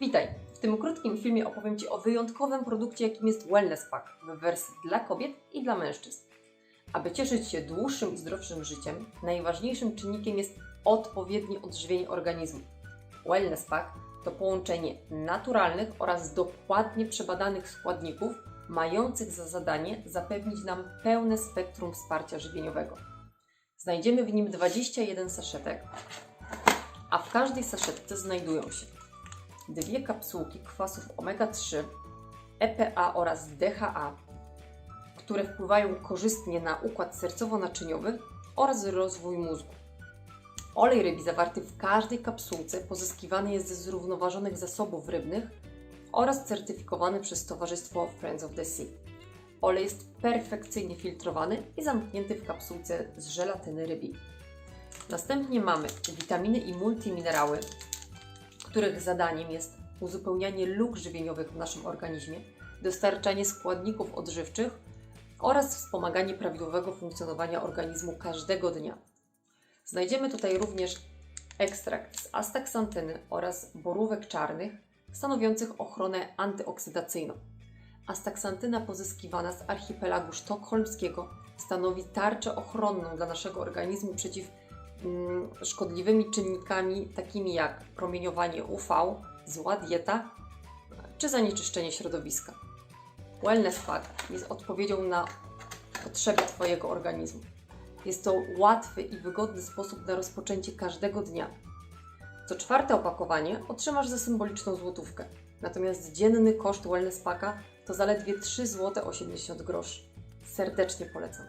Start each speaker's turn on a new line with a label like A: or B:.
A: Witaj! W tym krótkim filmie opowiem Ci o wyjątkowym produkcie, jakim jest Wellness Pack w wersji dla kobiet i dla mężczyzn. Aby cieszyć się dłuższym i zdrowszym życiem, najważniejszym czynnikiem jest odpowiednie odżywienie organizmu. Wellness Pack to połączenie naturalnych oraz dokładnie przebadanych składników, mających za zadanie zapewnić nam pełne spektrum wsparcia żywieniowego. Znajdziemy w nim 21 saszetek, a w każdej saszetce znajdują się dwie kapsułki kwasów omega-3, EPA oraz DHA, które wpływają korzystnie na układ sercowo-naczyniowy oraz rozwój mózgu. Olej rybi zawarty w każdej kapsułce pozyskiwany jest ze zrównoważonych zasobów rybnych oraz certyfikowany przez Towarzystwo Friends of the Sea. Olej jest perfekcyjnie filtrowany i zamknięty w kapsułce z żelatyny rybiej. Następnie mamy witaminy i multiminerały, których zadaniem jest uzupełnianie luk żywieniowych w naszym organizmie, dostarczanie składników odżywczych oraz wspomaganie prawidłowego funkcjonowania organizmu każdego dnia. Znajdziemy tutaj również ekstrakt z astaksantyny oraz borówek czarnych, stanowiących ochronę antyoksydacyjną. Astaksantyna pozyskiwana z archipelagu sztokholmskiego stanowi tarczę ochronną dla naszego organizmu przeciw szkodliwymi czynnikami takimi jak promieniowanie UV, zła dieta czy zanieczyszczenie środowiska. Wellness Pack jest odpowiedzią na potrzeby Twojego organizmu. Jest to łatwy i wygodny sposób na rozpoczęcie każdego dnia. Co czwarte opakowanie otrzymasz za symboliczną złotówkę, natomiast dzienny koszt Wellness Packa to zaledwie 3,80 zł. Serdecznie polecam.